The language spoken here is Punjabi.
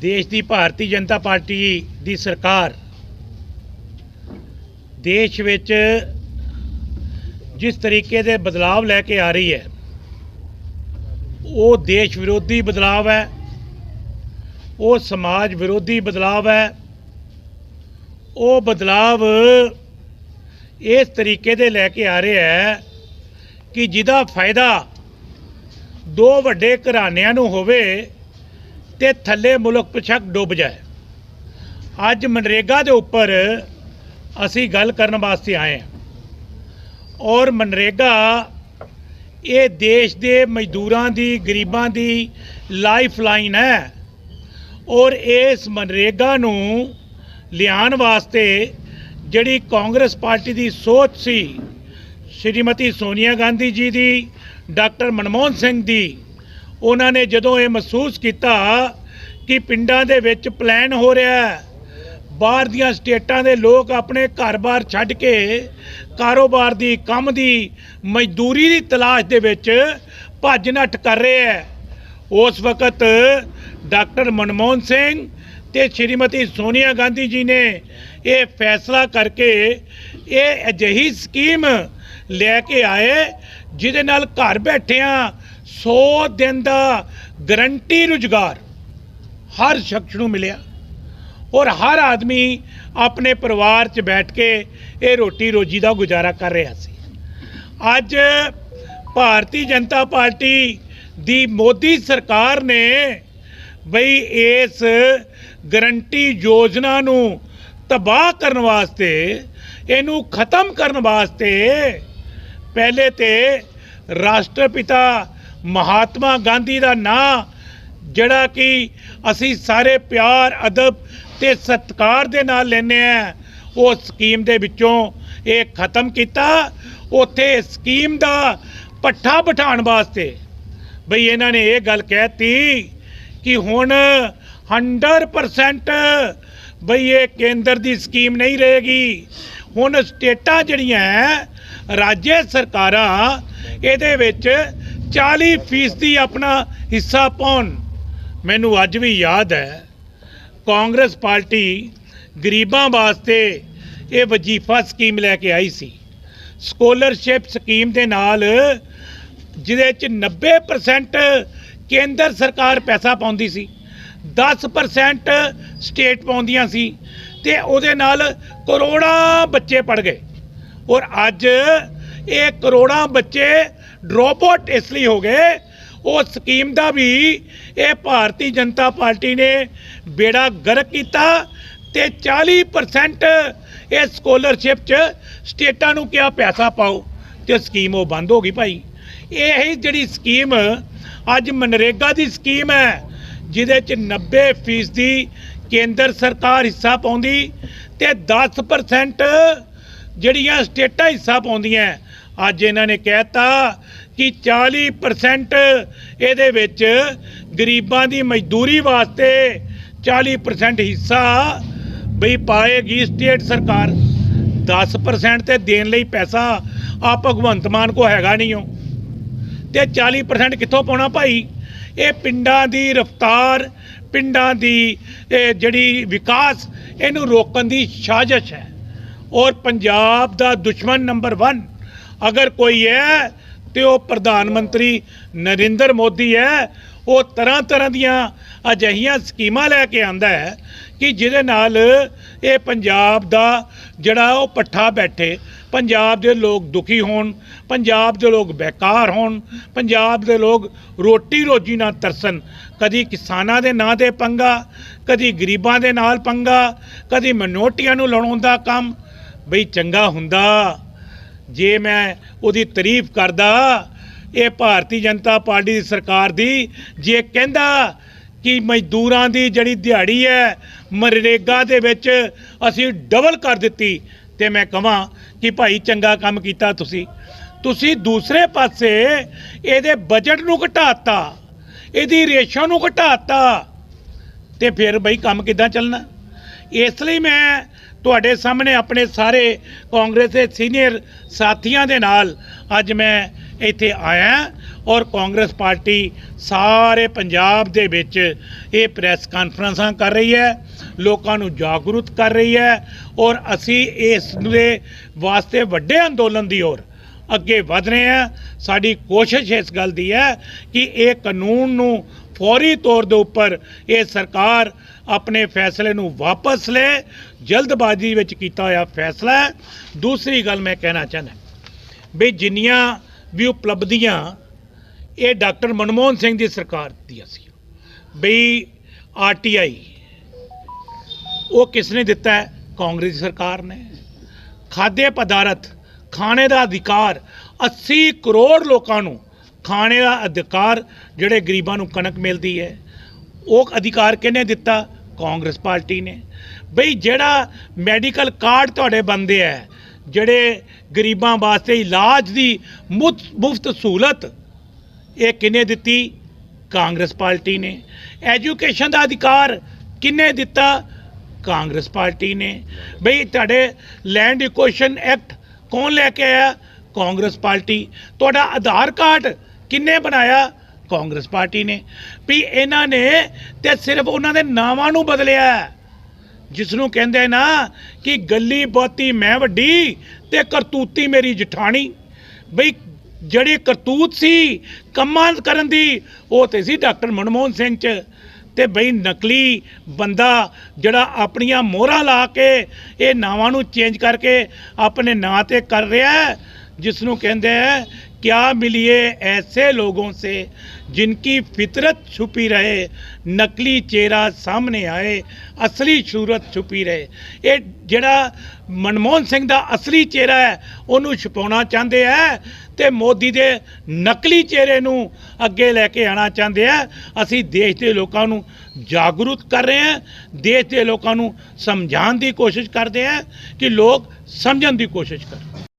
ਦੇਸ਼ ਦੀ ਭਾਰਤੀ ਜਨਤਾ ਪਾਰਟੀ ਦੀ ਸਰਕਾਰ ਦੇਸ਼ ਵਿੱਚ ਜਿਸ ਤਰੀਕੇ ਦੇ ਬਦਲਾਵ ਲੈ ਕੇ ਆ ਰਹੀ ਹੈ, ਉਹ ਦੇਸ਼ ਵਿਰੋਧੀ ਬਦਲਾਵ ਹੈ, ਉਹ ਸਮਾਜ ਵਿਰੋਧੀ ਬਦਲਾਵ ਹੈ, ਉਹ ਬਦਲਾਵ ਇਸ ਤਰੀਕੇ ਦੇ ਲੈ ਕੇ ਆ ਰਿਹਾ ਹੈ ਕਿ ਜਿਹਦਾ ਫਾਇਦਾ ਦੋ ਵੱਡੇ ਘਰਾਣਿਆਂ ਨੂੰ ਹੋਵੇ ਤੇ ਥੱਲੇ ਮੁਲਕ ਪਿਛਕ ਡੁੱਬ ਜਾਏ। ਅੱਜ ਮਨਰੇਗਾ ਦੇ ਉੱਪਰ ਅਸੀਂ ਗੱਲ ਕਰਨ ਵਾਸਤੇ ਆਏ ਹਾਂ। ਔਰ ਮਨਰੇਗਾ ਇਹ ਦੇਸ਼ ਦੇ ਮਜ਼ਦੂਰਾਂ ਦੀ, ਗਰੀਬਾਂ ਦੀ ਲਾਈਫ ਲਾਈਨ ਹੈ। ਔਰ ਇਸ ਮਨਰੇਗਾ ਨੂੰ ਲਿਆਉਣ ਵਾਸਤੇ ਜਿਹੜੀ ਕਾਂਗਰਸ ਪਾਰਟੀ ਦੀ ਸੋਚ ਸੀ, ਸ਼੍ਰੀਮਤੀ ਸੋਨੀਆ ਗਾਂਧੀ ਜੀ ਦੀ, ਡਾਕਟਰ ਮਨਮੋਹਨ ਸਿੰਘ ਦੀ ਉਹਨਾਂ ਨੇ ਜਦੋਂ ਇਹ ਮਹਿਸੂਸ ਕੀਤਾ ਕਿ ਪਿੰਡਾਂ ਦੇ ਵਿੱਚ ਪਲਾਨ ਹੋ ਰਿਹਾ ਹੈ, ਬਾਹਰ ਦੀਆਂ ਸਟੇਟਾਂ ਦੇ ਲੋਕ ਆਪਣੇ ਘਰ-ਬਾਰ ਛੱਡ ਕੇ ਕਾਰੋਬਾਰ ਦੀ, ਕੰਮ ਦੀ, ਮਜ਼ਦੂਰੀ ਦੀ ਤਲਾਸ਼ ਦੇ ਵਿੱਚ ਭੱਜ ਨੱਠ ਕਰ ਰਹੇ ਹੈ। ਉਸ ਵਕਤ ਡਾਕਟਰ ਮਨਮੋਹਨ ਸਿੰਘ ਤੇ ਸ਼੍ਰੀਮਤੀ ਸੋਨੀਆ ਗਾਂਧੀ ਜੀ ਨੇ ਇਹ ਫੈਸਲਾ ਕਰਕੇ ਇਹ ਅਜਿਹੀ ਸਕੀਮ ਲੈ ਕੇ ਆਏ, ਜਿਹਦੇ ਨਾਲ ਘਰ ਬੈਠਿਆਂ 100 ਦਿਨ ਦਾ ਗਰੰਟੀ ਰੁਜ਼ਗਾਰ ਹਰ ਸ਼ਖਸ ਨੂੰ ਮਿਲਿਆ ਔਰ ਹਰ ਆਦਮੀ ਆਪਣੇ ਪਰਿਵਾਰ 'ਚ ਬੈਠ ਕੇ ਇਹ ਰੋਟੀ ਰੋਜੀ ਦਾ ਗੁਜ਼ਾਰਾ ਕਰ ਰਿਹਾ ਸੀ। ਅੱਜ ਭਾਰਤੀ ਜਨਤਾ ਪਾਰਟੀ ਦੀ ਮੋਦੀ ਸਰਕਾਰ ਨੇ ਬਈ ਇਸ ਗਰੰਟੀ ਯੋਜਨਾ ਨੂੰ ਤਬਾਹ ਕਰਨ ਵਾਸਤੇ, ਇਹਨੂੰ ਖਤਮ ਕਰਨ ਵਾਸਤੇ ਪਹਿਲੇ ਤੇ ਰਾਸ਼ਟਰਪਿਤਾ ਮਹਾਤਮਾ ਗਾਂਧੀ ਦਾ ਨਾਂ ਜਿਹੜਾ ਕਿ ਅਸੀਂ ਸਾਰੇ ਪਿਆਰ ਅਦਬ ਤੇ ਸਤਿਕਾਰ ਦੇ ਨਾਲ ਲੈਨੇ ਆ ਉਹ ਸਕੀਮ ਦੇ ਵਿੱਚੋਂ ਇਹ ਖਤਮ ਕੀਤਾ। ਉੱਥੇ ਸਕੀਮ ਦਾ ਪੱਠਾ ਬਿਠਾਉਣ ਵਾਸਤੇ ਬਈ ਇਹਨਾਂ ਨੇ ਇਹ ਗੱਲ ਕਹਿਤੀ ਕਿ ਹੁਣ 100% ਬਈ ਇਹ ਕੇਂਦਰ ਦੀ ਸਕੀਮ ਨਹੀਂ ਰਹੇਗੀ। ਹੁਣ ਸਟੇਟਾਂ ਜਿਹੜੀਆਂ ਹੈ, ਰਾਜ ਸਰਕਾਰਾਂ ਇਹਦੇ ਵਿੱਚ 40% ਫੀਸਦੀ ਆਪਣਾ ਹਿੱਸਾ ਪਾਉਣ। ਮੈਨੂੰ ਅੱਜ ਵੀ ਯਾਦ ਹੈ, ਕਾਂਗਰਸ ਪਾਰਟੀ ਗਰੀਬਾਂ ਵਾਸਤੇ ਇਹ ਵਜੀਫਾ ਸਕੀਮ ਲੈ ਕੇ ਆਈ ਸੀ। ਸਕਾਲਰਸ਼ਿਪ ਸਕੀਮ ਦੇ ਨਾਲ ਜਿਹਦੇ ਚ 90% ਕੇਂਦਰ ਸਰਕਾਰ ਪੈਸਾ ਪਾਉਂਦੀ ਸੀ 10% ਸਟੇਟ ਪਾਉਂਦੀਆਂ ਸੀ ਤੇ ਉਹਦੇ ਨਾਲ ਕਰੋੜਾਂ ਬੱਚੇ ਪੜ ਗਏ। ਔਰ ਅੱਜ ਇਹ ਕਰੋੜਾਂ ਬੱਚੇ ਡ੍ਰੌਪ ਆਊਟ ਇਸ ਲਈ ਹੋ ਗਏ। ਉਹ ਸਕੀਮ ਦਾ ਵੀ ਇਹ ਭਾਰਤੀ ਜਨਤਾ ਪਾਰਟੀ ਨੇ ਬੇੜਾ ਗਰਕ ਕੀਤਾ ਤੇ 40% ਇਹ ਸਕਾਲਰਸ਼ਿਪ ਚ ਸਟੇਟਾਂ ਨੂੰ ਕਿਹਾ ਪੈਸਾ ਪਾਓ ਤੇ ਸਕੀਮ ਉਹ ਬੰਦ ਹੋ ਗਈ ਭਾਈ। ਇਹ ਹੀ ਜਿਹੜੀ ਸਕੀਮ ਅੱਜ ਮਨਰੇਗਾ ਦੀ ਸਕੀਮ ਹੈ, ਜਿਹਦੇ ਚ 90% ਦੀ ਕੇਂਦਰ ਸਰਕਾਰ ਹਿੱਸਾ ਪਾਉਂਦੀ ਤੇ 10% ਜਿਹੜੀਆਂ ਸਟੇਟਾਂ ਹਿੱਸਾ ਪਾਉਂਦੀਆਂ ਅੱਜ ਇਹਨਾਂ ਨੇ ਕਹਿਤਾ ਕਿ 40% ਇਹਦੇ ਵਿੱਚ ਗਰੀਬਾਂ ਦੀ ਮਜ਼ਦੂਰੀ ਵਾਸਤੇ 40% ਹਿੱਸਾ ਬਈ ਪਾਏਗੀ ਸਟੇਟ ਸਰਕਾਰ। 10% ਤੇ ਦੇਣ ਲਈ ਪੈਸਾ ਆ ਭਗਵੰਤ ਮਾਨ ਕੋ ਹੈਗਾ ਨਹੀਂ ਉਹ। ਤੇ 40% ਕਿੱਥੋਂ ਪਾਉਣਾ ਭਾਈ? ਇਹ ਪਿੰਡਾਂ ਦੀ ਰਫਤਾਰ, ਪਿੰਡਾਂ ਦੀ ਜਿਹੜੀ ਵਿਕਾਸ, ਇਹਨੂੰ ਰੋਕਣ ਦੀ ਸਾਜ਼ਿਸ਼ ਹੈ। ਔਰ ਪੰਜਾਬ ਦਾ ਦੁਸ਼ਮਣ ਨੰਬਰ 1 ਅਗਰ ਕੋਈ ਹੈ ਤੇ ਉਹ ਪ੍ਰਧਾਨ ਮੰਤਰੀ ਨਰਿੰਦਰ ਮੋਦੀ ਹੈ, ਉਹ ਤਰ੍ਹਾਂ ਤਰ੍ਹਾਂ ਦੀਆਂ ਅਜਿਹੀਆਂ ਸਕੀਮਾਂ ਲੈ ਕੇ ਆਂਦਾ ਹੈ ਕਿ ਜਿਹਦੇ ਨਾਲ ਇਹ ਪੰਜਾਬ ਦਾ ਜਿਹੜਾ ਉਹ ਪੱਠਾ ਬੈਠੇ, ਪੰਜਾਬ ਦੇ ਲੋਕ ਦੁਖੀ ਹੋਣ, ਪੰਜਾਬ ਦੇ ਲੋਕ ਬੇਕਾਰ ਹੋਣ, ਪੰਜਾਬ ਦੇ ਲੋਕ ਰੋਟੀ ਰੋਜੀ ਨਾਲ ਤਰਸਣ, ਕਦੀ ਕਿਸਾਨਾਂ ਦੇ ਨਾਂ ਦੇ ਪੰਗਾ, ਕਦੀ ਗਰੀਬਾਂ ਦੇ ਨਾਲ ਪੰਗਾ, ਕਦੀ ਮਨੋਟੀਆਂ ਨੂੰ ਲੜਾਉਣ ਦਾ ਕੰਮ, ਬਈ ਚੰਗਾ ਹੁੰਦਾ। ਜੇ ਮੈਂ ਉਹਦੀ ਤਾਰੀਫ ਕਰਦਾ, ਇਹ ਭਾਰਤੀ ਜਨਤਾ ਪਾਰਟੀ ਦੀ ਸਰਕਾਰ ਦੀ, ਜੇ ਕਹਿੰਦਾ ਕਿ ਮਜ਼ਦੂਰਾਂ ਦੀ ਜਿਹੜੀ ਦਿਹਾੜੀ ਹੈ, ਮਨਰੇਗਾ ਦੇ ਵਿੱਚ ਅਸੀਂ ਡਬਲ ਕਰ ਦਿੱਤੀ, ਤੇ ਮੈਂ ਕਹਾਂ ਕਿ ਭਾਈ ਚੰਗਾ ਕੰਮ ਕੀਤਾ ਤੁਸੀਂ। ਤੁਸੀਂ ਦੂਸਰੇ ਪਾਸੇ ਇਹਦੇ ਬਜਟ ਨੂੰ ਘਟਾਤਾ, ਇਹਦੀ ਰੇਸ਼ਾ ਨੂੰ ਘਟਾਤਾ, ਤੇ ਫਿਰ ਬਈ ਕੰਮ ਕਿੱਦਾਂ ਚੱਲਣਾ? ਇਸ ਲਈ ਮੈਂ ਤੁਹਾਡੇ ਸਾਹਮਣੇ ਆਪਣੇ ਸਾਰੇ ਕਾਂਗਰਸ ਦੇ ਸੀਨੀਅਰ ਸਾਥੀਆਂ ਦੇ ਨਾਲ ਅੱਜ ਮੈਂ ਇੱਥੇ ਆਇਆ ਔਰ ਕਾਂਗਰਸ ਪਾਰਟੀ ਸਾਰੇ ਪੰਜਾਬ ਦੇ ਵਿੱਚ ਇਹ ਪ੍ਰੈਸ ਕਾਨਫਰੰਸਾਂ ਕਰ ਰਹੀ ਹੈ, ਲੋਕਾਂ ਨੂੰ ਜਾਗਰੂਕ ਕਰ ਰਹੀ ਹੈ ਔਰ ਅਸੀਂ ਇਸ ਦੇ ਵਾਸਤੇ ਵੱਡੇ ਅੰਦੋਲਨ ਦੀ ਔਰ ਅੱਗੇ ਵਧ ਰਹੇ ਹਾਂ। ਸਾਡੀ ਕੋਸ਼ਿਸ਼ ਇਸ ਗੱਲ ਦੀ ਹੈ ਕਿ ਇਹ ਕਾਨੂੰਨ ਨੂੰ ਫੌਰੀ ਤੌਰ ਦੇ ਉੱਪਰ ਇਹ ਸਰਕਾਰ ਆਪਣੇ ਫੈਸਲੇ ਨੂੰ ਵਾਪਸ ਲੈ, ਜਲਦਬਾਜ਼ੀ ਵਿੱਚ ਕੀਤਾ ਹੋਇਆ ਫੈਸਲਾ ਹੈ। ਦੂਸਰੀ ਗੱਲ ਮੈਂ ਕਹਿਣਾ ਚਾਹੁੰਦਾ ਵੀ ਜਿੰਨੀਆਂ ਵੀ ਉਪਲਬਧੀਆਂ ਇਹ ਡਾਕਟਰ ਮਨਮੋਹਨ ਸਿੰਘ ਦੀ ਸਰਕਾਰ ਦੀਆਂ ਸੀ, ਬਈ ਆਰਟੀਆਈ ਉਹ ਕਿਸ ਨੇ ਦਿੱਤਾ ਹੈ? ਕਾਂਗਰਸ ਸਰਕਾਰ ਨੇ। ਖਾद्य ਪਦਾਰਥ, ਖਾਣੇ ਦਾ ਅਧਿਕਾਰ 80 ਕਰੋੜ ਲੋਕਾਂ ਨੂੰ ਖਾਣੇ ਦਾ ਅਧਿਕਾਰ ਜਿਹੜੇ ਗਰੀਬਾਂ ਨੂੰ ਕਣਕ ਮਿਲਦੀ ਹੈ, ਉਹ ਅਧਿਕਾਰ ਕਿਹਨੇ ਦਿੱਤਾ? ਕਾਂਗਰਸ ਪਾਰਟੀ ਨੇ। ਬਈ ਜਿਹੜਾ ਮੈਡੀਕਲ ਕਾਰਡ ਤੁਹਾਡੇ ਬੰਦੇ ਹੈ ਜਿਹੜੇ ਗਰੀਬਾਂ ਵਾਸਤੇ ਇਲਾਜ ਦੀ ਮੁਫਤ ਸਹੂਲਤ, ਇਹ ਕਿਹਨੇ ਦਿੱਤੀ? ਕਾਂਗਰਸ ਪਾਰਟੀ ਨੇ। ਐਜੂਕੇਸ਼ਨ ਦਾ ਅਧਿਕਾਰ ਕਿਹਨੇ ਦਿੱਤਾ? ਕਾਂਗਰਸ ਪਾਰਟੀ ਨੇ। ਬਈ ਤੁਹਾਡੇ ਲੈਂਡ ਇਕੁਏਸ਼ਨ ਐਕਟ ਕੌਣ ਲੈ ਕੇ ਆਇਆ? Congress party. ਤੁਹਾਡਾ ਆਧਾਰ ਕਾਰਡ ਕਿੰਨੇ ਬਣਾਇਆ? ਕਾਂਗਰਸ ਪਾਰਟੀ ਨੇ। ਵੀ ਇਹਨਾਂ ਨੇ ਤੇ ਸਿਰਫ ਉਹਨਾਂ ਦੇ ਨਾਵਾਂ ਨੂੰ ਬਦਲਿਆ। ਜਿਸ ਨੂੰ ਕਹਿੰਦੇ ਨਾ ਕਿ ਗੱਲੀ ਬਾਤੀ ਮੈਂ ਵੱਡੀ ਤੇ ਕਰਤੂਤੀ ਮੇਰੀ ਜਠਾਣੀ। ਬਈ ਜਿਹੜੀ ਕਰਤੂਤ ਸੀ, ਕੰਮਾਂ ਕਰਨ ਦੀ, ਉਹ ਤੇ ਸੀ ਡਾਕਟਰ ਮਨਮੋਹਨ ਸਿੰਘ ਚ। ਤੇ ਬਈ ਨਕਲੀ ਬੰਦਾ ਜਿਹੜਾ ਆਪਣੀਆਂ ਮੋਹਰਾਂ ਲਾ ਕੇ ਇਹ ਨਾਵਾਂ ਨੂੰ ਚੇਂਜ ਕਰਕੇ ਆਪਣੇ ਨਾਂ ਤੇ ਕਰ ਰਿਹਾ ਜਿਸ ਨੂੰ ਕਹਿੰਦੇ ਹੈ क्या मिलिए ऐसे लोगों से जिनकी फितरत छुपी रहे नकली चेहरा सामने आए असली सूरत छुपी ਰਹੇ ਇਹ ਜਿਹੜਾ ਮਨਮੋਹਨ ਸਿੰਘ ਦਾ ਅਸਲੀ ਚਿਹਰਾ ਹੈ ਉਹਨੂੰ ਛੁਪਾਉਣਾ ਚਾਹੁੰਦੇ ਆ ਤੇ ਮੋਦੀ ਦੇ ਨਕਲੀ ਚਿਹਰੇ ਨੂੰ ਅੱਗੇ ਲੈ ਕੇ ਆਣਾ ਚਾਹੁੰਦੇ ਆ ਅਸੀਂ ਦੇਸ਼ ਦੇ ਲੋਕਾਂ ਨੂੰ ਜਾਗਰੂਕ ਕਰ ਰਹੇ ਹਾਂ ਦੇਸ਼ ਦੇ ਲੋਕਾਂ ਨੂੰ ਸਮਝਾਉਣ ਦੀ ਕੋਸ਼ਿਸ਼ ਕਰਦੇ ਆ ਕਿ ਲੋਕ ਸਮਝਣ ਦੀ ਕੋਸ਼ਿਸ਼ ਕਰਨ